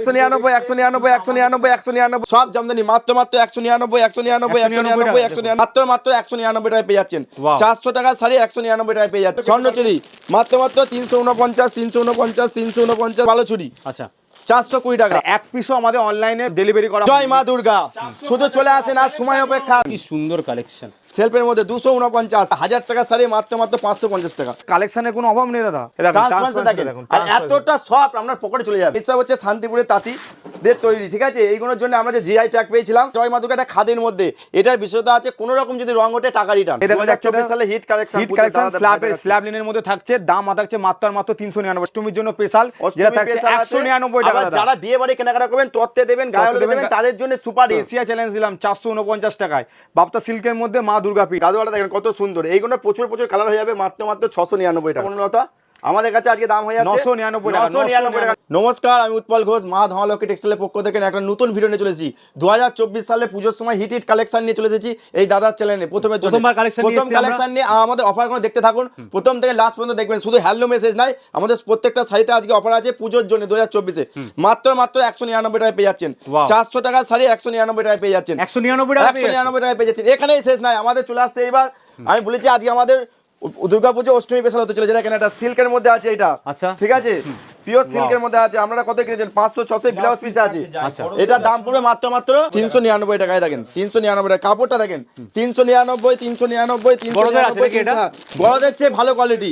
একশো নিরানব্বই একশো নিরানব্বই একশো নিরানব্বই একশো নিরানব্বই। সব জামদানি মাত্র মাত্র একশো নিরানব্বই একশো নিরানব্বই একশো নিরানব্বই একশো মাত্র মাত্র একশো নিরানব্বই টাকায় পেয়ে যাচ্ছেন। চারশো টাকা শাড়ি একশো নিরানব্বই টাকায় পেয়ে যাচ্ছেন স্বর্ণচুরি মাত্র মাত্র তিনশো উনপঞ্চাশ তিনশো উনপঞ্চাশ তিনশো উনপঞ্চাশ। ভালো চুরি আচ্ছা। চারশো কুড়ি টাকা। এক পিসও আমাদের অনলাইনে ডেলিভারি করা জয় মা দুর্গা। শুধু চলে আসেন আর সময় অপেক্ষা। কি সুন্দর কালেকশন সেলফের মধ্যে দুশো উনপঞ্চাশ হাজার টাকা শাড়ি মাত্র মাত্র পাঁচশো পঞ্চাশ টাকা। কালেকশনের কোনো অভাব নেই দাদা। আর এতটা সফট আপনার পকেটে চলে যাবে। এসব হচ্ছে শান্তিপুরের তাঁতি দের তৈরি ঠিক আছে? এইগুলোর জন্য আমরা যে জিআই ট্যাগ পেয়েছিলাম জয় মাদুকা একটা খাদের মধ্যে এটার বিশেষতা আছে কোনো রকম যদি রং ওঠে টাকা রিটার্ন চব্বিশ সালে হিট কালেকশন হিট কালেকশন স্ল্যাবের স্ল্যাব লিনের মধ্যে থাকছে দাম থাকছে মাত্র আর মাত্র তিনশো নিরানব্বই। অষ্টমীর জন্য স্পেশাল যেটা থাকছে একশো নিরানব্বই টাকা। যারা বিয়ে বাড়ি কেনাকাটা করবেন তত্ত্বে দেবেন গায়ে দেবেন, তাদের জন্য সুপার এশিয়া চ্যালেঞ্জ দিলাম চারশো উনপঞ্চাশ টাকায়। বাপ্তা সিল্কের মধ্যে মা দুর্গা পীঠ গাদোয়াটা দেখেন কত সুন্দর। এইগুলো প্রচুর প্রচুর কালার হয়ে যাবে মাত্র মাত্র ছশো নিরানব্বই টাকা। আমাদের কাছে আজকে দাম হয়ে যাচ্ছে 999 টাকা, নমস্কার আমি উৎপল ঘোষ মা ধমালক্ষ্মী টেক্সটাইলের পক্ষ থেকে একটা নতুন ভিডিও নিয়ে চলেছি দু হাজার চব্বিশ সালে পুজোর সময় হিট হিট কালেকশন নিয়ে চলে এসেছি এই দাদার চ্যানেলে প্রথম আমরা। কালেকশন নিয়ে আমাদের অফারগুলো দেখতে থাকুন। প্রথম থেকে লাস্ট পর্যন্ত দেখবেন শুধু হ্যান্ডলুম মেসেজ নাই আমাদের প্রত্যেকটা শাড়িতে আজকে অফার আছে পুজোর জন্য দু হাজার চব্বিশে মাত্র মাত্র একশো নিরানব্বই টাকায় পেয়ে যাচ্ছেন. চারশো টাকার শাড়ি একশো নিরানব্বই টাকায় পেয়ে যাচ্ছেন। একশো নিরানব্বই টাকা একশো নিরানব্বই টাকায় পেয়ে যাচ্ছেন। এখানেই শেষ নাই আমাদের চলে আসছে এবার। আমি বলেছি আজকে আমাদের দুর্গা পুজো অষ্টমী স্পেশাল হতে চলেছে। দেখেন এটা সিল্কের মধ্যে আছে এটা। আচ্ছা। ঠিক আছে? পিওর সিল্কের মধ্যে আছে। আপনারা কত কিনেছেন? পাঁচশো ছশো ব্লাউজ পিস আছে। আচ্ছা। এটার দাম পড়বে মাত্র মাত্র তিনশো নিরানব্বই টাকায় দেখেন। তিনশো নিরানব্বই টাকা। কাপড়টা দেখেন। তিনশো নিরানব্বই তিনশো নিরানব্বই তিনশো বড়দের আছে এটা? বড়দের চেয়ে ভালো কোয়ালিটি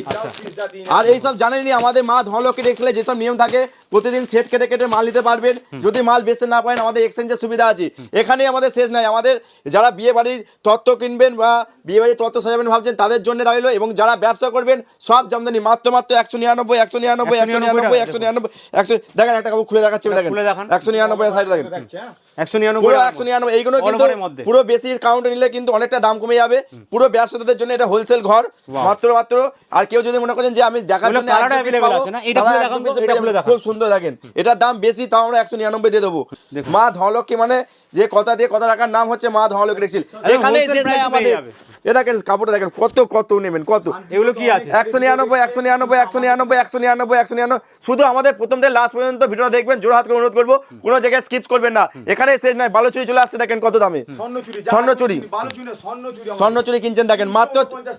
আর এইসব জানেনই আমাদের মা ধনলক্ষ্মী টেক্সটাইলে যেসব নিয়ম থাকে প্রতিদিন সেট কেটে কেটে মাল নিতে পারবেন। যদি মাল বেচতে না পারেন আমাদের এক্সচেঞ্জের সুবিধা আছে। এখানেই আমাদের শেষ নাই। আমাদের যারা বিয়ে বাড়ির তত্ত্ব কিনবেন বা বিয়ে বাড়ির তত্ত্ব সাজাবেন ভাবছেন তাদের জন্য রইল এবং যারা ব্যবসা করবেন সব জামদানি মাত্র মাত্র একশো নিরানব্বই একশো নিরানব্বই একশো নিরানব্বই একশো নিরানব্বই একশো দেখেন একটা কাপড় খুলে দেখাচ্ছি দেখেন। একশো নিরানব্বই সাইড দেখেন। একশো নিরানব্বই পুরো একশো নিরানব্বই এইগুলো কিন্তু All over এর মধ্যে। পুরো বেশি কাউন্টে নিলে কিন্তু অনেকটা দাম কমে যাবে। পুরো ব্যবসাদাদের জন্য এটা হোলসেল ঘর। মাত্র মাত্র আর কেউ যদি মনে করেন যে আমি দেখার জন্য। খুব সুন্দর দেখেন। এটার দাম বেশি তাও আমরা একশো নিরানব্বই দিয়ে দেবো। মা ধলক্ষী মানে যে কথা দিয়ে কথা রাখার নাম হচ্ছে মা ধলকি টেক্সটাইল। এখানেই wholesale শেষ নাই এ আমাদের। এ দেখেন কাপড়টা দেখেন কত কত নেবেন কত? এগুলো কি আছে? একশো নিরানব্বই একশো নিরানব্বই একশো নিরানব্বই একশো নিরানব্বই একশো নিরানব্বই। শুধু আমাদের প্রথম থেকে লাস্ট পর্যন্ত ভিডিও দেখবেন জোর হাত করে অনুরোধ করব কোনো জায়গায় স্কিপ করবেন না। এখানে শেষ নয় ভালো চুরি চলে আসছে দেখেন কত দামে। স্বর্ণচুরি স্বর্ণচুরি। কিনছেন দেখেন মাত্র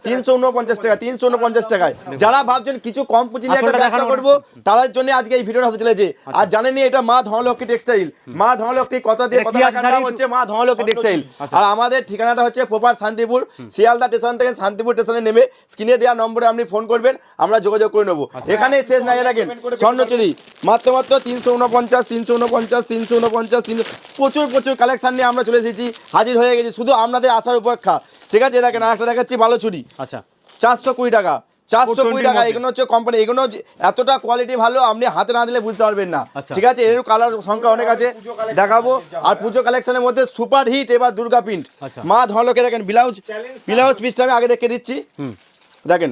তিনশো উনপঞ্চাশ টাকা। তিনশো উনপঞ্চাশ টাকায়। যারা ভাবছেন কিছু কম পুঁজি দিয়ে একটা ব্যবসা করব তাদের জন্য আজকে এই ভিডিওটা হতে চলেছে। আর জানেনই এটা মা ধনলক্ষ্মী টেক্সটাইল। মা ধনলক্ষ্মী কথা দিয়ে কথা জানি নাম হচ্ছে মা ধনলক্ষ্মী টেক্সটাইল আচ্ছা। আর আমাদের ঠিকানাটা হচ্ছে প্রপার শান্তিপুর শিয়ালদা স্টেশন থেকে শান্তিপুর স্টেশনে নেমে স্ক্রিনে দেওয়া নম্বরে আপনি ফোন করবেন আমরা যোগাযোগ করে নেব। আচ্ছা। এখানে শেষ নাই দেখেন স্বর্ণচুরি মাত্র মাত্র তিনশো উনপঞ্চাশ তিনশো উনপঞ্চাশ তিনশো উনপঞ্চাশ তিনশো প্রচুর প্রচুর কালেকশন নিয়ে আমরা চলে এসেছি হাজির হয়ে গেছি। শুধু আপনাদের আসার উপেক্ষা। ঠিক আছে দেখেন আর একটা দেখাচ্ছি ভালো চুরি। আচ্ছা। চারশো কুড়ি টাকা। চারশো 420 কুড়ি টাকা এগুলো হচ্ছে কোম্পানি এগুলো এতটা কোয়ালিটি ভালো আপনি হাতে না দিলে বুঝতে পারবেন না। আচ্ছা। ঠিক আছে এর কালার সংখ্যা অনেক আছে। দেখাবো। আর পুজো কালেকশনের মধ্যে সুপার হিট এবার দুর্গা প্রিন্ট আচ্ছা। মা ধনলোকে দেখেন ব্লাউজ ব্লাউজ পিসটা আমি আগে দেখে দিচ্ছি। দেখেন।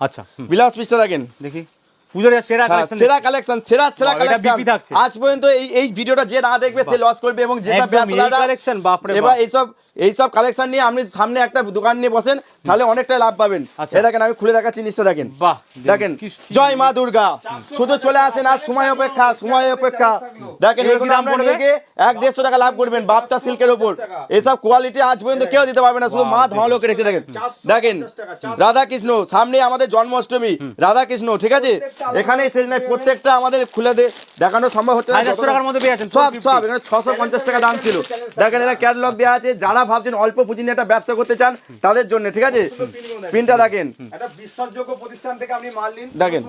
আচ্ছা ব্লাউজ পিসটা দেখেন। দেখি। পুজোর সেরা হ্যাঁ, সেরা কালেকশন সেরা সেরা কালেকশন আজ পর্যন্ত এই এই ভিডিওটা যে না দেখবে সে লস করবে এবং যে একদম, এই collection, বাপরে এবার এইসব এইসব কালেকশন নিয়ে আপনি সামনে একটা দোকান নিয়ে বসেন তাহলে অনেকটাই লাভ পাবেন। আচ্ছা। এই দেখেন আমি খুলে দেখাচ্ছি জিনিসটা দেখেন। দেখেন জয় মা দুর্গা। শুধু চলে আসেন আর সময় অপেক্ষা সময় অপেক্ষা। দেখেন এগুলো কি এগুলো দাম আমরা নিয়ে গিয়ে এক দেড়শো টাকা লাভ করবেন বাপটা সিল্কের উপর। এইসব কোয়ালিটি আজ পর্যন্ত কেউ দিতে পারবে না শুধু মা ধনলোকে রেখে দেখেন। দেখেন। রাধা কৃষ্ণ সামনে আমাদের জন্মাষ্টমী। রাধা কৃষ্ণ ঠিক আছে? এখানেই শেষ নাই প্রত্যেকটা আমাদের খুলে দে দেখানো সম্ভব হচ্ছে না হাজারশো টাকার মধ্যে পেয়ে সব সব এখানে ছশো পঞ্চাশ টাকা দাম ছিল। দেখেন এটা ক্যাটলগ দেওয়া আছে যারা ভাবছেন অল্প পুঁজি নিয়ে একটা ব্যবসা করতে চান তাদের জন্য ঠিক আছে? পিনটা দেখেন। বিশ্বাসযোগ্য প্রতিষ্ঠান থেকে আপনি মাল নিন দেখেন।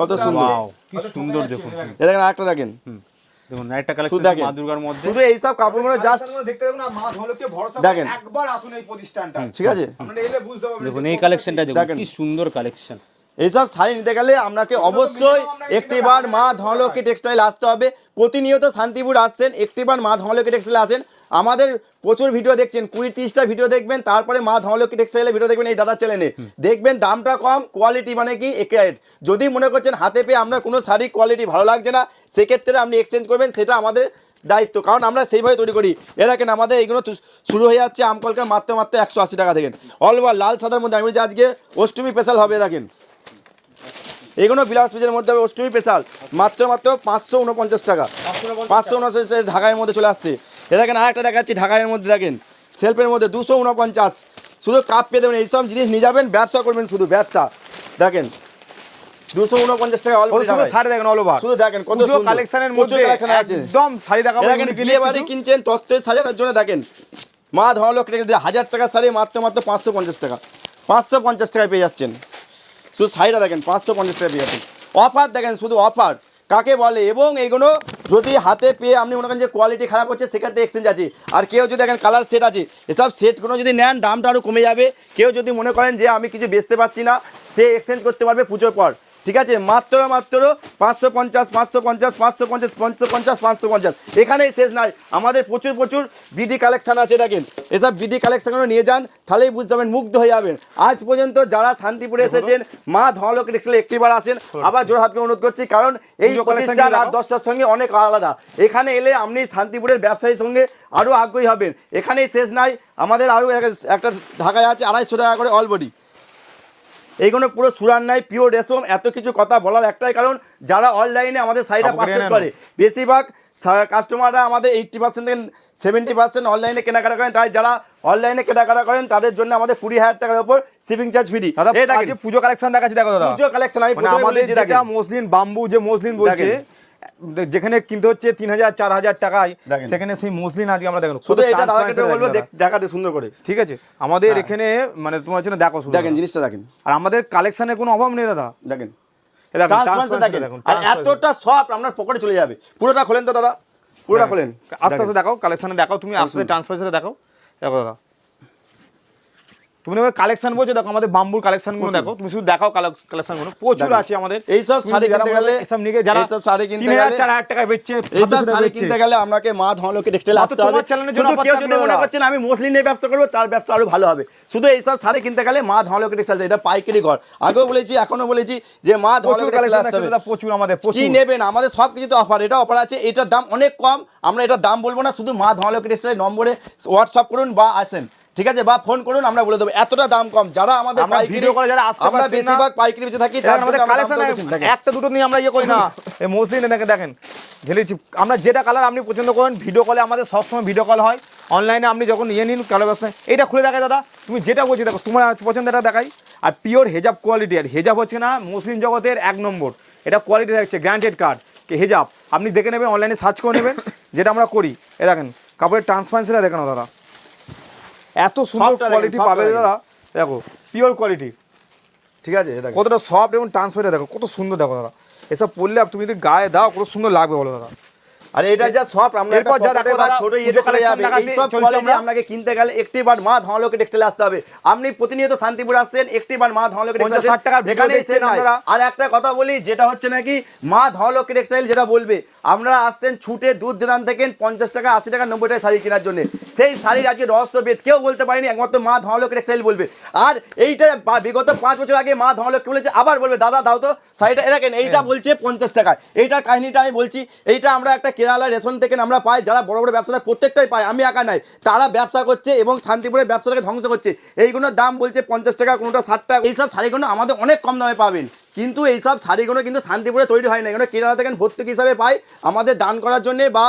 কত সুন্দর। কি সুন্দর দেখুন। দেখেন। আরেকটা দেখেন। দেখুন একটা শুধু কালেকশন দেখেন। মা দুর্গার মধ্যে। শুধু এইসব কাপড়গুলো জাস্ট রাস্তার মধ্যে দেখতে না মা ধলকে ভরসা দেখেন। একবার আসুন এই প্রতিষ্ঠানটা। ঠিক আছে? আপনারা এলে বুঝতে পারবেন দেখুন এই কালেকশনটা দেখুন দেখেন। কি সুন্দর কালেকশন এইসব শাড়ি নিতে গেলে আপনাকে অবশ্যই একটিবার মা ধনলক্ষ্মী টেক্সটাইল আসতে হবে। প্রতিনিয়ত শান্তিপুর আসছেন একটিবার মা ধনলক্ষ্মী টেক্সটাইল আসেন। আমাদের প্রচুর ভিডিও দেখছেন কুড়ি তিরিশটা ভিডিও দেখবেন তারপরে মা ধনলক্ষ্মী টেক্সটাইলের ভিডিও দেখবেন এই দাদা চ্যানেলে দেখবেন দামটা কম কোয়ালিটি মানে কি একুরেট যদি মনে করছেন হাতে পেয়ে আপনার কোনো শাড়ি কোয়ালিটি ভালো লাগছে না সেক্ষেত্রে আপনি এক্সচেঞ্জ করবেন সেটা আমাদের দায়িত্ব। কারণ আমরা সেইভাবে তৈরি করি। এ দেখেন আমাদের এইগুলো শুরু হয়ে যাচ্ছে আমকলকার মাত্র মাত্র একশো আশি টাকা দেখেন। অল ওভার লাল সাদার মধ্যে আমি আজকে অষ্টমী স্পেশাল হবে দেখেন। এগুলো ব্লাউজ পিসের মধ্যে হবে অষ্টমী স্পেশাল। মাত্র মাত্র পাঁচশো উনপঞ্চাশ টাকা। পাঁচশো উনপঞ্চাশ ঢাকায় মধ্যে চলে আসছে। এ দেখেন আরেকটা দেখাচ্ছি ঢাকায়ের মধ্যে দেখেন। সেলফের মধ্যে দুশো উনপঞ্চাশ। শুধু কাপ পেয়ে দেবেন এইসব জিনিস নিয়ে যাবেন ব্যবসা করবেন শুধু ব্যবসা। দেখেন দুশো উনপঞ্চাশ টাকা শাড়ি দেখেন অল ওভার শুধু দেখেন কত কালেকশনের মধ্যে collection আছে। একদম শাড়ি দেখাবো দেখেন বিয়ে বাড়ি কিনছেন তত্ত্বে সাজানোর জন্য দেখেন। মা ধরলো হাজার টাকার শাড়ি মাত্র মাত্র পাঁচশো পঞ্চাশ টাকা। পাঁচশো পঞ্চাশ টাকায় পেয়ে যাচ্ছেন। শুধু শাড়িটা দেখেন, পাঁচশো পঞ্চাশ টাকা পেয়ে অফার দেখেন, শুধু অফার। কাকে বলে? এবং এইগুলো যদি হাতে পেয়ে আপনি মনে করেন যে কোয়ালিটি খারাপ হচ্ছে, সেক্ষেত্রে এক্সচেঞ্জ আছে। আর কেউ যদি দেখেন কালার সেট আছে, এসব সেটগুলো যদি নেন, দামটা আরও কমে যাবে। কেউ যদি মনে করেন যে আমি কিছু বেচতে পারছি না, সে এক্সচেঞ্জ করতে পারবে পুজোর পর। ঠিক আছে? মাত্র মাত্র পাঁচশো পঞ্চাশ পাঁচশো পঞ্চাশ পাঁচশো পঞ্চাশ পাঁচশো পঞ্চাশ পাঁচশো পঞ্চাশ। এখানেই শেষ নাই। আমাদের প্রচুর প্রচুর বিডি কালেকশন আছে দেখেন। এসব বিডি কালেকশনগুলো নিয়ে যান তাহলেই বুঝতে পারবেন মুগ্ধ হয়ে যাবেন। আজ পর্যন্ত যারা শান্তিপুরে এসেছেন মা ধনলোক টেক্সটাইল একটিবার আসেন আবার জোর হাতকে অনুরোধ করছি কারণ এই প্রতিষ্ঠান আর দশটার সঙ্গে অনেক আলাদা। এখানে এলে আপনি শান্তিপুরের ব্যবসায়ীর সঙ্গে আরও আগ্রহী হবেন। এখানেই শেষ নাই। আমাদের আরও একটা ঢাকায় আছে আড়াইশো টাকা করে অলবডি এইগুলো পুরো সুরান নাই পিওর রেশম এত কিছু কথা বলার একটাই কারণ যারা অনলাইনে আমাদের শাড়িটা পারচেস করে। বেশিরভাগ কাস্টমাররা আমাদের এইট্টি পার্সেন্ট থেকে সেভেন্টি পার্সেন্ট অনলাইনে কেনাকাটা করেন। তাই যারা অনলাইনে কেনাকাটা করেন তাদের জন্য আমাদের কুড়ি হাজার টাকার উপর শিপিং চার্জ ফ্রি দাদা এই দেখেন। পুজো কালেকশন দেখাচ্ছি দেখো দাদা। পুজো কালেকশন আমি মানে আমাদের যেটা মসলিন বাম্বু যে মসলিন বলছে যেখানে কিনতে হচ্ছে তিন হাজার চার হাজার টাকায় সেখানে সেই মসলিন আজকে আমরা দেখো শুধু এটা দাদাকে বলব দেখো দেখ- দেখাতে সুন্দর করে। ঠিক আছে? আমাদের এখানে মানে তোমার হচ্ছে না দেখো দেখেন জিনিসটা দেখেন। আর আমাদের কালেকশনের কোনো অভাব নেই দাদা। দেখেন। আর এতটা সফট আপনার পকেটে চলে যাবে। পুরোটা খোলেন তো দাদা? পুরোটা খোলেন। আস্তে আস্তে দেখাও কালেকশনে দেখাও। তুমি আস্তে আস্তে ট্রান্সপারেন্সি দেখাও। দেখো দাদা। তুমি এবার কালেকশন বলছো দেখো আমাদের বাম্বুর কালেকশনগুলো দেখো। তুমি শুধু দেখাও কালেকশনগুলো। প্রচুর আছে আমাদের। এইসব শাড়ি কিনতে গেলে এসব নিয়ে যারা এইসব শাড়ি কিনতে গেলে 4000 টাকায় বেচছে এইসব 500 শাড়ি কিনতে গেলে আপনাকে মা ধনলোকে টেক্সটাইল আসতে হবে। তোমার চ্যানেলের জন্য শুধু কেউ যদি মনে। করছেন আমি মুসলিম নিয়ে ব্যবসা করব তার ব্যবসা আরও ভালো হবে। শুধু এইসব শাড়ি কিনতে গেলে মা ধনলোকে টেক্সটাইল এটা পাইকারি ঘর। আগেও বলেছি এখনও বলেছি যে মা ধনলোকে টেক্সটাইল আসতে হবে। প্রচুর আমাদের কি প্রচুর। নেবেন? আমাদের সব কিছুতে অফার এটা অফার আছে। এটার দাম অনেক কম। আমরা এটার দাম বলব না শুধু মা ধনলোকে টেক্সটাইল নম্বরে হোয়াটসঅ্যাপ করুন বা আসেন। ঠিক আছে বা ফোন করুন আমরা বলে দেবো। এতটা দাম কম। যারা আমাদের পাইকারি করে যারা আসতে আমরা বেশিরভাগ পাইকারি বেঁচে থাকি আমাদের কালেকশন। একটা দুটো নিয়ে আমরা ইয়ে করি না। এই মসলিন দেখেন দেখেন ঢেলেছি। আমরা যেটা কালার আপনি পছন্দ করেন ভিডিও কলে আমাদের সবসময় ভিডিও কল হয়। অনলাইনে আপনি যখন নিয়ে নিন কালো ব্যবসা এটা খুলে দেখায় দাদা। তুমি যেটা বলছি দেখো তোমার পছন্দ এটা দেখাই। আর পিওর হেজাব কোয়ালিটি আর হেজাব হচ্ছে না মুসলিম জগতের এক নম্বর। এটা কোয়ালিটি থাকছে গ্র্যান্টেড কার্ড হেজাব আপনি দেখে নেবেন অনলাইনে সার্চ করে নেবেন যেটা আমরা করি। এ দেখেন কাপড়ের ট্রান্সপারেন্সিটা দেখেন দাদা। এত সুন্দর কোয়ালিটি পাবে। দাদা। দেখো পিওর কোয়ালিটি ঠিক আছে দেখো। কতটা সফট এবং ট্রান্সপারেন্ট দেখো কত সুন্দর দেখো দাদা। এসব পরলে তুমি যদি গায়ে দাও কত সুন্দর লাগবে বলো দাদা। আর এটা যা সব আমরা এরপর যা দেখো ছোট ইয়েতে চলে যাবে। এই সব কোয়ালিটি আপনাকে কিনতে গেলে একটি বার মা ধনলোকে টেক্সটাইল আসতে হবে। আপনি প্রতিনিয়ত শান্তিপুর আসছেন একটি বার মা ধনলোকে টেক্সটাইল 60 টাকার ভিডিও এখানে আপনারা। আর একটা কথা বলি যেটা হচ্ছে নাকি মা ধনলোকে টেক্সটাইল যেটা বলবে আমরা আসছেন ছুটে দুধ দান থেকে পঞ্চাশ টাকা আশি টাকা নব্বই টাকা শাড়ি কেনার জন্য। সেই শাড়ির আজকে রহস্য বেদ কেউ বলতে পারেনি একমাত্র মা ধনলোকে টেক্সটাইল বলবে। আর এইটা বিগত পাঁচ বছর আগে মা ধনলোককে বলেছে আবার বলবে দাদা দাও তো শাড়িটা। দেখেন এইটা বলছে পঞ্চাশ টাকা এইটার কাহিনীটা আমি বলছি এইটা আমরা একটা কেরালা রেশন থেকে আমরা পাই, যারা বড় বড় ব্যবসাদার প্রত্যেকটাই পাই আমি একা নাই। তারা ব্যবসা করছে এবং শান্তিপুরের ব্যবসাটাকে ধ্বংস করছে। এইগুলোর দাম বলছে পঞ্চাশ টাকা, কোনোটা ষাট টাকা, এইসব শাড়িগুলো আমাদের অনেক কম দামে পাবেন। কিন্তু এইসব শাড়িগুলো কিন্তু শান্তিপুরে তৈরি হয় না এগুলো কেরালা থেকে ভর্তুকি হিসাবে পাই। আমাদের দান করার জন্যে বা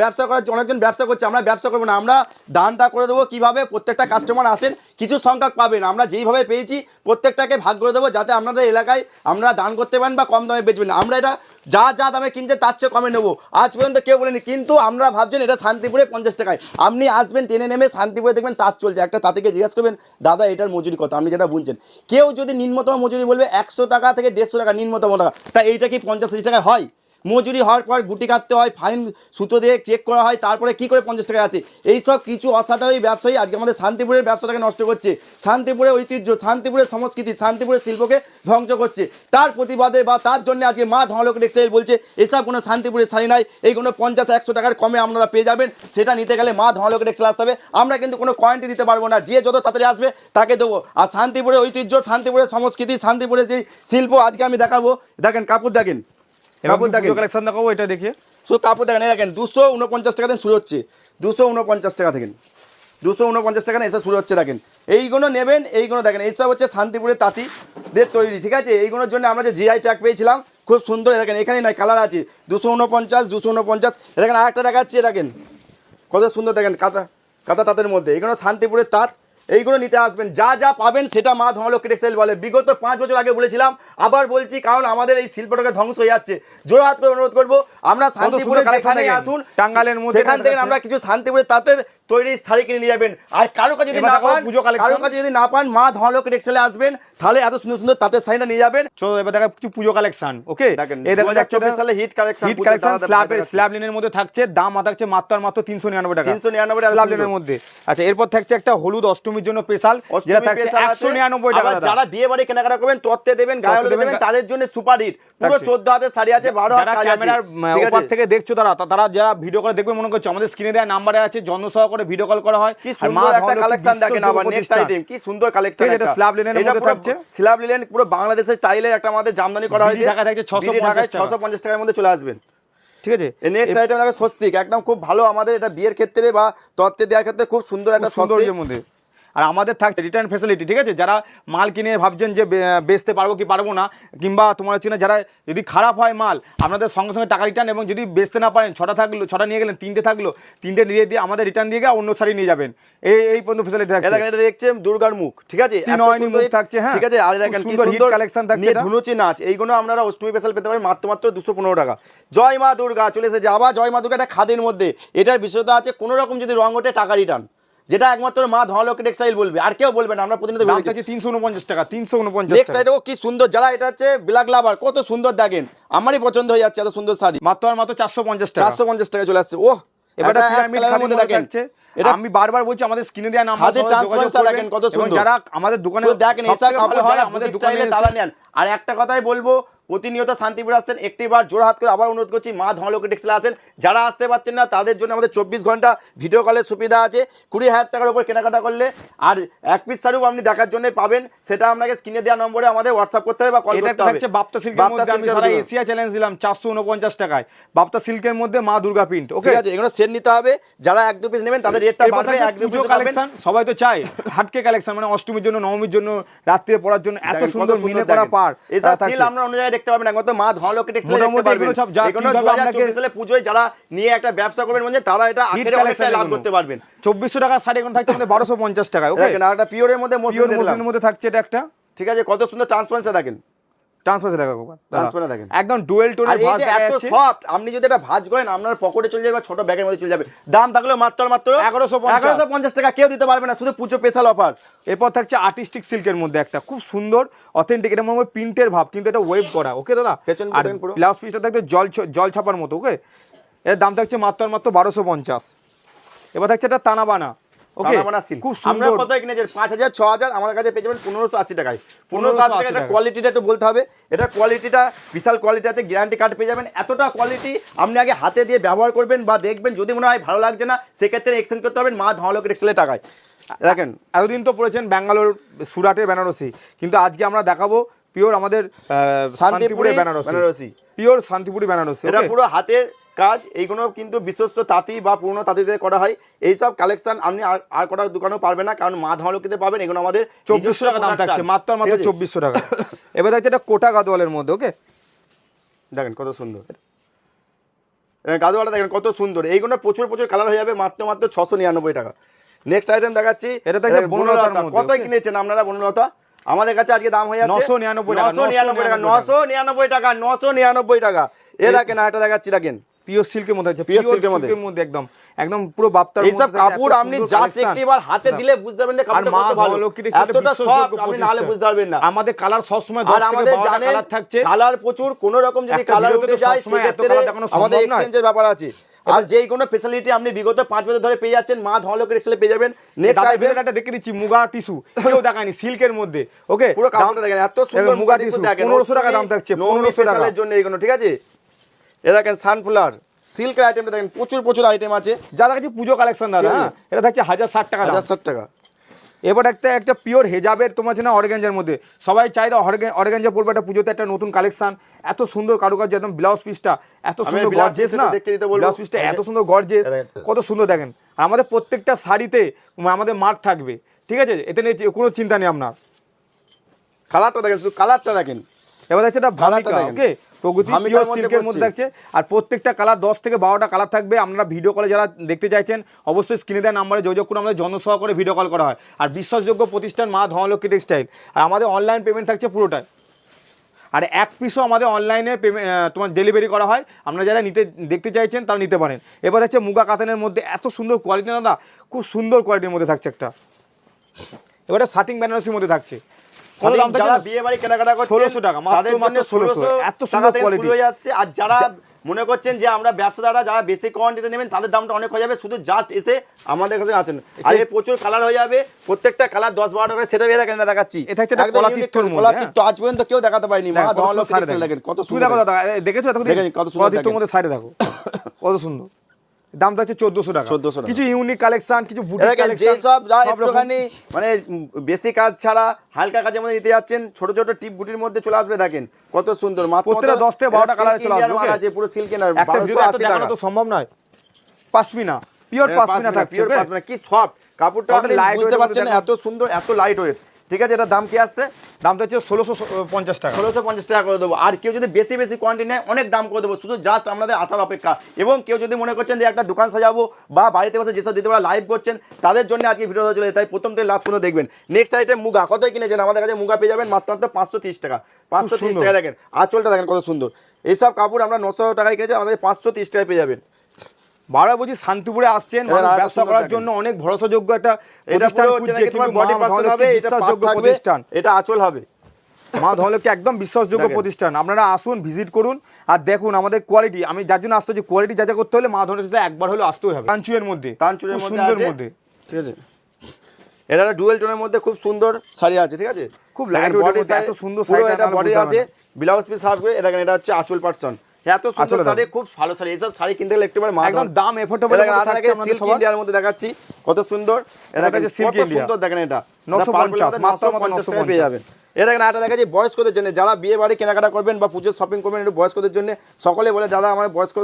ব্যবসা করার জন্য অনেকজন ব্যবসা করছে। আমরা ব্যবসা করব না। আমরা দানটা করে দেবো কীভাবে? প্রত্যেকটা কাস্টমার আসেন, কিছু সংখ্যক পাবেন। আমরা যেইভাবে পেয়েছি, প্রত্যেকটাকে ভাগ করে দেবো যাতে আপনাদের এলাকায় আমরা দান করতে পারেন বা কম দামে বেচবেন। আমরা এটা যা যা দামে কিনছে তার চেয়ে কমে নেব। আজ পর্যন্ত কেউ বলেনি। কিন্তু আমরা ভাবছেন এটা শান্তিপুরে পঞ্চাশ টাকায়। আপনি আসবেন, টেনে নেমে শান্তিপুরে দেখবেন তার চলছে। একটা তাঁতিকে জিজ্ঞাসা করবেন, দাদা, এটার মজুরি কত? আপনি যেটা বুঝছেন। কেউ যদি নিম্নতম মজুরি বলবে, একশো টাকা থেকে দেড়শো টাকা নিম্নতম টাকা। তা এইটা কি পঞ্চাশ হাজার টাকায় হয়? মজুরি হওয়ার পর গুটি কাটতে হয় ফাইন সুতো দিয়ে চেক করা হয়, তারপরে কি করে পঞ্চাশ টাকা আছে? এইসব কিছু অসাধারণ ব্যবসায়ী আজকে আমাদের শান্তিপুরের ব্যবসাটাকে নষ্ট করছে। শান্তিপুরের ঐতিহ্য, শান্তিপুরের সংস্কৃতি, শান্তিপুরের শিল্পকে ধ্বংস করছে। তার প্রতিবাদে বা তার জন্য আজকে মা ধনলোক টেক্সটাইল বলছে, এসব কোনো শান্তিপুরের শাড়ি নাই এইগুলো পঞ্চাশ, একশো টাকার কমে আপনারা পেয়ে যাবেন। সেটা নিতে গেলে মা ধনলোক টেক্সটাইল আসতে হবে। আমরা কিন্তু কোনো কোয়ান্টি দিতে পারব না। যে যত তাড়াতাড়ি আসবে, তাকে দেবো। আর শান্তিপুরের ঐতিহ্য, শান্তিপুরের সংস্কৃতি, শান্তিপুরের যেই শিল্প, আজকে আমি দেখাবো। দেখেন, কাপড় দেখেন। কাপড় দেখেন। কালেকশন দেখাবো এটা দেখিয়ে শুধু কাপড় দেখেন দেখেন দুশো উনপঞ্চাশ টাকা থেকে শুরু হচ্ছে। দুশো উনপঞ্চাশ টাকা থেকে দুশো উনপঞ্চাশ টাকা না এসব শুরু হচ্ছে দেখেন। এইগুলো নেবেন এইগুলো দেখেন এইসব হচ্ছে শান্তিপুরের তাঁতি দের তৈরি ঠিক আছে? এইগুলোর জন্য আমরা যে জিআই ট্যাগ পেয়েছিলাম খুব সুন্দর দেখেন এখানে নয় কালার আছে। দুশো উনপঞ্চাশ দুশো উনপঞ্চাশ দেখেন আরেকটা দেখাচ্ছে দেখেন। কত সুন্দর দেখেন কাতা কাতা তাঁতের মধ্যে। এগুলো শান্তিপুরের তাঁত এইগুলো নিতে আসবেন যা যা পাবেন সেটা মা ধনলক্ষ্মী টেক্সটাইল বলে। বিগত পাঁচ বছর আগে বলেছিলাম আবার বলছি কারণ আমাদের এই শিল্পটাকে ধ্বংস হয়ে যাচ্ছে। জোরহাত করে অনুরোধ করব আমরা শান্তিপুরে যেখানে আসুন টাঙ্গাইলের মধ্যে সেখান থেকে আমরা কিছু শান্তিপুরের তাঁতের তৈরি শাড়ি কিনে নিয়ে যাবেন। আর কারও কাছে যদি না পান। কারও কাছে যদি না পান মা ধনলক্ষ্মী টেক্সটাইলে আসবেন তাহলে এত সুন্দর সুন্দর তাঁতের শাড়িটা নিয়ে যাবেন। চলো এবার দেখা কিছু পুজো কালেকশন ওকে? এই দেখো 2024 সালে hit collection, হিট কালেকশন স্ল্যাবের স্ল্যাব লিনের মধ্যে থাকছে দাম থাকছে মাত্র আর মাত্র তিনশো নিরানব্বই টাকা। 399 টাকা স্ল্যাব লিনের মধ্যে। আচ্ছা এরপর থাকছে একটা হলুদ অষ্টমীর জন্য স্পেশাল যেটা থাকছে একশো নিরানব্বই টাকা যারা বিয়ে বাড়ি কেনাকাটা করবেন তত্ত্বে দেবেন গায়ে তত্ত্বে হলুদে দেবেন, দেবেন তাদের জন্য সুপার হিট। পুরো 14 হাতের শাড়ি আছে 12 হাত কাজ ক্যামেরার ঠিক আছে? থেকে দেখছ তারা তারা যারা ভিডিও করে দেখবে মনে করছে আমাদের স্ক্রিনে দেওয়া নাম্বারে আছে যত্ন সহকারে ভিডিও কল করা হয়। কি সুন্দর একটা কালেকশন দেখেন আবার নেক্সট আইটেম কি সুন্দর কালেকশন এটা slab linen মধ্যে থাকছে। স্ল্যাব লিনেন পুরো বাংলাদেশের একটা আমাদের জামদানি করা হয়েছে। ঢাকা থাকছে 650 বিডি 650 টাকার মধ্যে চলে আসবেন। ঠিক আছে? নেক্সট আইটেম দেখো স্বস্তিক একদম খুব ভালো আমাদের এটা বিয়ের ক্ষেত্রে বা তত্ত্বে দেওয়ার ক্ষেত্রে খুব সুন্দর একটা সৌন্দর্যের মধ্যে। আর আমাদের থাকছে রিটার্ন ফেসিলিটি ঠিক আছে? যারা মাল কিনে ভাবছেন যে বেচতে পারব কি পারব না কিংবা তোমার হচ্ছে না যারা যদি খারাপ হয় মাল আপনাদের সঙ্গে সঙ্গে টাকা রিটার্ন এবং যদি বেচতে না পারেন ছটা থাকল ছটা নিয়ে গেলেন তিনটে থাকল তিনটে দিয়ে দিয়ে আমাদের রিটার্ন দিয়ে গিয়ে অন্য শাড়ি নিয়ে যাবেন। এই এই পর্যন্ত ফেসিলিটি থাকছে। দেখছেন দুর্গার মুখ ঠিক আছে? মুখ থাকছে, হ্যাঁ। ঠিক আছে? আর দেখেন কি সুন্দর থাকছে নিয়ে ধুনুচি নাচ এইগুলো আপনারা অষ্টমী স্পেশাল পেতে পারেন মাত্র মাত্র দুশো পনেরো টাকা। জয় মা দুর্গা চলে এসেছে আবার জয় মা দুর্গা একটা খাদের মধ্যে। এটার বিশেষতা আছে কোনো রকম যদি রং ওঠে টাকা রিটার্ন যেটা একমাত্র মা ধনলক্ষ্মী টেক্সটাইল বলবে আর কেউ বলবে না আমরা প্রতিনিয়ত তিনশো উনপঞ্চাশ টাকা তিনশো উনপঞ্চাশ নেক্সট কি সুন্দর যারা এটা হচ্ছে ব্ল্যাক লাভার কত সুন্দর দেখেন আমারই পছন্দ হয়ে যাচ্ছে এত সুন্দর শাড়ি। মাত্র আর মাত্র চারশো পঞ্চাশ টাকা। চারশো পঞ্চাশ টাকা চলে আসছে। ও মধ্যে দেখেন এটা আমি বারবার বলছি আমাদের স্ক্রিনে দেওয়া নাম্বার হাতের transparency দেখেন কত সুন্দর। যারা আমাদের দোকানে দেখেন সবথেকে কাপড় যারা আমাদের দোকানে তারা নেন। আর একটা কথাই বলব প্রতিনিয়ত শান্তিপুর আসছেন। একটি বার জোর হাত করে আবার অনুরোধ করছি মা ধনলক্ষ্মী টেক্সটাইল আসেন। যারা আসতে পারছেন না তাদের জন্য আমাদের চব্বিশ ঘণ্টা ভিডিও কলের সুবিধা আছে। কুড়ি হাজার টাকার উপর কেনাকাটা করলে আর এক পিস শাড়িও আপনি দেখার জন্য পাবেন। সেটা আপনাকে স্ক্রিনে দেওয়া নম্বরে আমাদের হোয়াটসঅ্যাপ করতে হবে বা কল করতে হবে। বাপ্তা সিল্কের মধ্যে আমি সারা এশিয়া চ্যালেঞ্জ দিলাম চারশো উনপঞ্চাশ টাকায়। বাপ্তা সিল্কের মধ্যে মা দুর্গা প্রিন্ট ওকে ঠিক আছে এগুলো সেট নিতে হবে। যারা এক দু পিস নেবেন তাদের রেটটা বাড়বে এক দু পিস কালেকশন সবাই তো চায়। হাটকে কালেকশন মানে অষ্টমীর জন্য নবমীর জন্য রাত্রে পড়ার জন্য এত সুন্দর মিনে করা। পার এসব সিল আমরা অন্য জায়গায় দেখতে পাবেন একমাত্র মা ধনলক্ষ্মী টেক্সটাইল দেখতে পারবেন। এগুলো সব যা- 2024 সালে পুজোয় যারা নিয়ে একটা ব্যবসা করবেন মানে তারা এটা আখেরে অনেকটা লাভ করতে পারবেন। চব্বিশশো টাকা সাড়ে এখন থাকছে আমাদের বারোশো পঞ্চাশ টাকায় ওকে না আর একটা পিওরের মধ্যে মসলিন মসলিনের মধ্যে থাকছে এটা একটা। ঠিক আছে কত সুন্দর ট্রান্সপারেন্সি দেখেন। ট্রান্সফার দেখা দেখেন। একদম ডুয়েল আর টোনের ভাঁজ এত সফট আপনি যদি এটা ভাঁজ করেন আপনার পকেটে চলে যাবে ছোট ব্যাগের মধ্যে চলে যাবে। দাম থাকলেও মাত্র মাত্র 1150 এগারোশো পঞ্চাশ টাকা কেউ দিতে পারবে না শুধু পুজো স্পেশাল অফার এরপর থাকছে আর্টিস্টিক সিল্কের মধ্যে একটা খুব সুন্দর অথেন্টিক এটা মনে প্রিন্টের ভাব কিন্তু এটা ওয়েব করা ওকে দাদা? পেছন আর দেখেন পুরো। ব্লাউজ পিসটা থাকছে জল জল ছাপার মতো ওকে এর দাম থাকছে মাত্র মাত্র বারোশো পঞ্চাশ। এবার থাকছে এটা তানাবানা। খুব সুন্দর। কত কিনেছেন পাঁচ হাজার ছ হাজার আমার কাছে পেয়ে যাবেন পনেরোশো আশি টাকায়। পনেরোশো আশি 1580 টাকা কোয়ালিটিটা একটু বলতে হবে। এটা কোয়ালিটিটা বিশাল কোয়ালিটি আছে গ্যারান্টি কার্ড পেয়ে যাবেন। এতটা কোয়ালিটি আপনি আগে হাতে দিয়ে ব্যবহার করবেন বা দেখবেন যদি মনে হয় ভালো লাগছে না সেক্ষেত্রে এক্সচেঞ্জ করতে পারবেন মা ধনলোক টেক্সটাইলের টাকায়। দেখেন এতদিন তো পড়েছেন ব্যাঙ্গালোর সুরাটের বেনারসি। কিন্তু আজকে আমরা দেখাবো পিওর আমাদের আহ, শান্তিপুরের বেনারসি। বেনারসি। পিওর শান্তিপুরি বেনারসি এটা পুরো হাতের কাজ এইগুলো কিন্তু বিশ্বস্ত তাঁতি বা পুরনো তাঁতিতে করা হয়। এইসব কালেকশন আপনি আর আর কটা দোকানেও পারবেন না কারণ মা ধনলোকিতে পাবেন এগুলো আমাদের চব্বিশশো টাকা দাম থাকছে মাত্র মাত্র চব্বিশশো টাকা। এবার থাকছে এটা কোটা গাদোয়ালের মধ্যে ওকে? দেখেন কত সুন্দর। গাদোয়াটা দেখেন কত সুন্দর। এইগুলো প্রচুর প্রচুর কালার হয়ে যাবে মাত্র মাত্র ছশো নিরানব্বই টাকা। নেক্সট আইটেম দেখাচ্ছি। এটা দেখেন, বনলতা। কত কিনেছেন আপনারা বনলতা? আমাদের কাছে আজকে দাম হয়ে যাচ্ছে 999 টাকা, 999 টাকা 999 999 টাকা 999 টাকা। এ দেখেন এটা দেখাচ্ছি দেখেন। পিওর সিল্কের মধ্যে আছে পিওর silk মধ্যে। মধ্যে একদম একদম পুরো বাপ্তার এইসব কাপড় আপনি জাস্ট একটিবার হাতে দিলে বুঝতে পারবেন যে কাপড়টা কত ভালো। এতটা সফট আপনি নাহলে বুঝতে পারবেন না। আমাদের কালার সবসময় আর আমাদের জানেন কালার থাকছে। কালার প্রচুর কোন রকম যদি কালার উঠে যায় সেক্ষেত্রে colour দেখানো সম্ভব আমাদের এক্সচেঞ্জের ব্যাপার আছে। আর যেই কোনো ফেসিলিটি আপনি বিগত পাঁচ বছর ধরে পেয়ে যাচ্ছেন মা ধনলোকের এক্সেলে পেয়ে যাবেন। নেক্সট আইটেম দেখে দিচ্ছি মুগা টিস্যু কেউ দেখায়নি সিল্কের মধ্যে। ওকে পুরো কাপড়টা দেখেন এত সুন্দর মুগা টিস্যু টাকা দাম থাকছে নবমী পনেরোশো টাকা। স্পেশালের জন্য এইগুলো ঠিক আছে? এ দেখেন সানফ্লাওয়ার সিল্কের আইটেমটা দেখেন প্রচুর প্রচুর আইটেম আছে। যা দেখাচ্ছি পুজো কালেকশন দাদা হ্যাঁ এটা থাকছে হাজার ষাট টাকা হাজার ষাট টাকা। এবার একটা একটা পিওর হেজাবের তোমার আছে না অর্গ্যাঞ্জার মধ্যে। সবাই চাই অর্গ্যাঞ্জা পড়বে একটা পুজোতে একটা নতুন কালেকশন এত সুন্দর কারুকার্য একদম ব্লাউজ পিসটা এত সুন্দর গর্জেস না? ব্লাউজ পিসটা এত সুন্দর গর্জেস কত সুন্দর দেখেন। আমাদের প্রত্যেকটা শাড়িতে আমাদের মার্ক থাকবে ঠিক আছে? এতে নিয়ে কোনো চিন্তা নেই আপনার। কালারটা দেখেন শুধু কালারটা দেখেন। এবার দেখছে এটা ভামিকা দেখেন। ওকে প্রগতি মধ্যে সিল্কের মধ্যে থাকছে। আর প্রত্যেকটা কালার দশ থেকে বারোটা কালার থাকবে। আপনারা ভিডিও কলে যারা দেখতে চাইছেন অবশ্যই স্ক্রিনে দেওয়া নাম্বারে যোগাযোগ করে আমাদের জনসহ করে ভিডিও কল করা হয়। আর বিশ্বাসযোগ্য প্রতিষ্ঠান মা ধনলক্ষ্মী টেক্সটাইল আর আমাদের অনলাইন পেমেন্ট থাকছে পুরোটাই। আর এক পিসও আমাদের অনলাইনে পেমেন্ট তোমার ডেলিভারি করা হয়। আপনারা যারা নিতে দেখতে চাইছেন তারা নিতে পারেন। এবার হচ্ছে মুগা কাতানের মধ্যে এত সুন্দর কোয়ালিটি না খুব সুন্দর কোয়ালিটির মধ্যে থাকছে একটা। এবারে শার্টিং বেনারসির মধ্যে থাকছে। যারা বিয়ে বাড়ি কেনাকাটা করছেন 1600 টাকা, তাদের জন্য মাত্র 1600 1600 এত সুন্দর টাকা থেকে quality। শুরু হয়ে যাচ্ছে। আর যারা মনে করছেন যে আমরা ব্যবসাদাররা যারা বেশি কোয়ান্টিটি নেবেন তাদের দামটা অনেক হয়ে যাবে। শুধু জাস্ট এসে আমাদের কাছে আসেন। আর এর প্রচুর কালার হয়ে যাবে। প্রত্যেকটা কালার দশ বারো টাকা সেটা ভেবে দেখেন দেখাচ্ছি। কলার হ্যাঁ। আজ পর্যন্ত কেউ দেখাতে পারেনি। মা দেখো, কত সুন্দর শাড়ি দেখেন। কত সুন্দর দেখো দেখেছ? কত সুন্দর দেখো। কত সুন্দর। চোদ্দশো টাকা। 1400 টাকা। কিছু ইউনিক কালেকশন কিছু বুটিক দেখেন যে কালেকশন সব যা একটুখানি মানে বেশি কাজ ছাড়া হালকা কাজের মধ্যে দিতে যাচ্ছেন ছোট ছোট টিপ বুটির মধ্যে চলে আসবে দেখেন কত সুন্দর মাত্র 10 থেকে 12টা এটা colour silk চলে আসবে, আছে পুরো একটা ভিডিও 1280 দেখানো টাকা। তো সম্ভব নয়। পাঁচমিনা পিওর থাকছে পিওর পাশমিনা কি সফট কাপড়টা আপনি light বুঝতে পারছেন এত সুন্দর এত লাইট ওয়েট ঠিক আছে এটার দাম কি আসছে? দামটা হচ্ছে ষোলোশো পঞ্চাশ টাকা। ষোলোশো পঞ্চাশ টাকা করে দেবো। আর কেউ যদি বেশি বেশি কোয়ান্টিটি নেয় অনেক দাম করে দেবো। শুধু জাস্ট আপনাদের আসার অপেক্ষা। এবং কেউ যদি মনে করছেন যে একটা দোকান সাজাবো বা বাড়িতে বসে যেসব দিতে পারা লাইভ করছেন তাদের জন্য আজকে ভিডিও চলে তাই প্রথম থেকে লাস্ট পর্যন্ত দেখবেন। Next item muga. কত কিনেছেন? আমাদের কাছে মুগা পেয়ে যাবেন মাত্র মাত্র পাঁচশো তিরিশ টাকা। পাঁচশো তিরিশ। টাকা দেখেন। আঁচলটা দেখেন কত সুন্দর। এইসব কাপড় আমরা নশো টাকায় কিনেছি আমাদের পাঁচশো তিরিশ টাকায় পেয়ে যাবেন। বারবার বলছি শান্তিপুরে আসছেন এটা ব্যবসা করার জন্য অনেক ভরসাযোগ্য একটা এটা প্রতিষ্ঠান বডি ধনলক্ষ্মী এটা এটা আঁচল হবে। মা ধনলক্ষ্মী একদম বিশ্বাসযোগ্য প্রতিষ্ঠান। আপনারা আসুন ভিজিট করুন আর দেখুন আমাদের কোয়ালিটি আমি যার জন্য আসতে কোয়ালিটি যা যা করতে হলে মা ধনলক্ষ্মীতে একবার হলেও আসতেই হবে। কাঞ্চুয়ের মধ্যে। তানচুরের খুব মধ্যে সুন্দর মধ্যে। ঠিক আছে। এটা একটা ডুয়েল টোনের মধ্যে খুব সুন্দর শাড়ি আছে ঠিক আছে? খুব মধ্যে size, এত সুন্দর শাড়িটা এটা বডি আছে ব্লাউজ পিস থাকবে এ দেখেন এটা হচ্ছে আচল পার্সন এত সুন্দর শাড়ি খুব ভালো শাড়ি। এইসব শাড়ি কিনতে গেলে একটু মা একদম দাম এফোর্টেবল সিল্ক ইন্ডিয়ার মধ্যে দেখাচ্ছি। কত সুন্দর। এ দেখেন হচ্ছে silk কত India। সুন্দর দেখেন এটা। 950, মাত্র মাত্র 950 টাকায় 950 পেয়ে যাবেন। এ দেখেন এটা দেখাচ্ছি বয়স্কদের জন্য। যারা বিয়ে বাড়ি কেনাকাটা করবেন বা পুজোর শপিং করবেন একটু বয়স্কদের জন্য সকলে বলে দাদা আমার বয়স্ক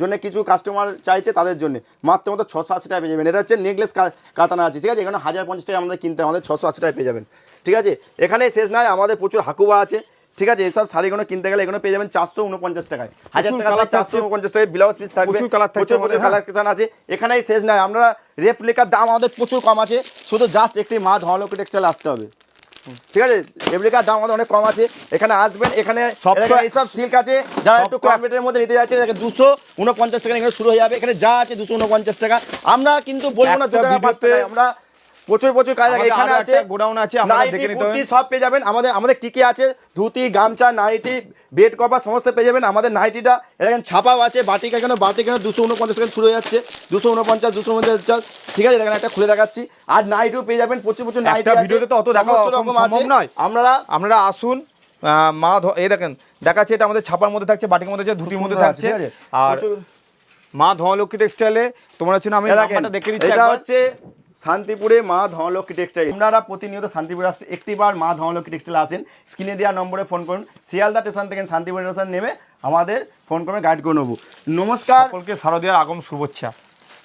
জন্য কিছু কাস্টমার চাইছে তাদের জন্য মাত্র মাত্র ছশো আশি টাকা পেয়ে যাবেন। এটা হচ্ছে নেকলেস কাতানা আছে ঠিক আছে? এখানে হাজার পঞ্চাশ টাকা আমাদের কিনতে আমাদের ছশো আশি টাকা পেয়ে যাবেন। ঠিক আছে? এখানে শেষ নয় আমাদের প্রচুর হাকুবা আছে। ঠিক আছে এইসব শাড়িগুলো কিনতে গেলে এগুলো পেয়ে যাবেন চারশো উনপঞ্চাশ টাকায়। হাজার টাকা চারশো উনপঞ্চাশ টাকায় ব্লাউজ পিস থাকবে। প্রচুর প্রচুর হ্যাঁ। আছে। এখানেই শেষ নয় আমরা রেপ্লিকার দাম আমাদের প্রচুর কম আছে। শুধু জাস্ট একটি মা ধনলক্ষ্মী টেক্সটাইল আসতে হবে। ঠিক আছে? রেপ্লিকার দাম আমাদের অনেক কম আছে। এখানে আসবেন এখানে এইসব সিল্ক আছে। যারা একটু কম রেটের মধ্যে নিতে যাচ্ছে দুশো উনপঞ্চাশ টাকা এখানে শুরু হয়ে যাবে। এখানে যা আছে দুশো উনপঞ্চাশ টাকা। আমরা কিন্তু বলব না দু টাকা পাঁচ টাকা আমরা প্রচুর প্রচুর কাজ আমাদের এখানে আছে গোডাউন আছে, আপনারা নাইটি কুর্তি। সব পেয়ে যাবেন। আমাদের আমাদের কি কি আছে? ধুতি গামছা নাইটি বেড কভার সমস্ত পেয়ে যাবেন। আমাদের নাইটিটা এখানে ছাপাও আছে বাটিক এখানে বাটিক এখানে দুশো উনপঞ্চাশ টাকা শুরু হয়ে যাচ্ছে। দুশো উনপঞ্চাশ দুশো উনপঞ্চাশ ঠিক আছে দেখেন একটা খুলে দেখাচ্ছি। আর নাইটিও পেয়ে যাবেন প্রচুর প্রচুর নাইটি আছে। ভিডিওতে তো অত দেখা রকম আছে। নয়। আমরা আপনারা আসুন মা ধ- এই দেখেন দেখাচ্ছে এটা আমাদের ছাপার মধ্যে থাকছে বাটির মধ্যে আছে ধুতির মধ্যে থাকছে। আর মা মা লক্ষ্মী টেক্সটাইলে তোমরা হচ্ছে না আমি দেখে দিচ্ছি এটা হচ্ছে শান্তিপুরে মা ধনলক্ষ্মী টেক্সটাইল আপনারা প্রতিনিয়ত শান্তিপুরে আসছে একটিবার মা ধনলক্ষ্মী টেক্সটাইল আসেন। স্ক্রিনে দেওয়া নম্বরে ফোন করুন। শিয়ালদা স্টেশন থেকে শান্তিপুর স্টেশন নেমে আমাদের ফোন করে গাইড করে নেব নমস্কার। সকলকে শারদীয়ার আগম শুভেচ্ছা।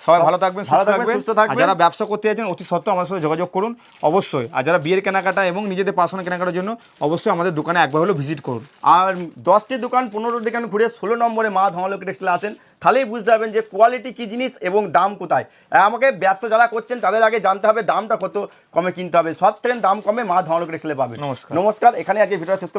সবাই ভালো থাকবেন ভালো থাকবেন, সুস্থ থাকবেন। যারা ব্যবসা করতে যাচ্ছেন অতি সত্ত্বেও আমাদের সাথে যোগাযোগ করুন। অবশ্যই। আর যারা বিয়ের কেনাকাটা এবং নিজেদের পার্সোনাল কেনাকাটার জন্য অবশ্যই আমাদের দোকানে একবার হলেও ভিজিট করুন। আর দশটি দোকান পনেরো দোকান ঘুরে ষোলো নম্বরে মা ধনলক্ষ্মী টেক্সটাইল আসেন। তাহলেই বুঝতে পারবেন যে কোয়ালিটি কী জিনিস এবং দাম কোথায়। আমাকে ব্যবসা যারা করছেন তাদের আগে জানতে হবে দামটা কত কমে কিনতে হবে। সব থেকে দাম কমে মা ধনলক্ষ্মী টেক্সটাইলে পাবেন নমস্কার। নমস্কার। এখানে আজকে ভিডিও শেষ।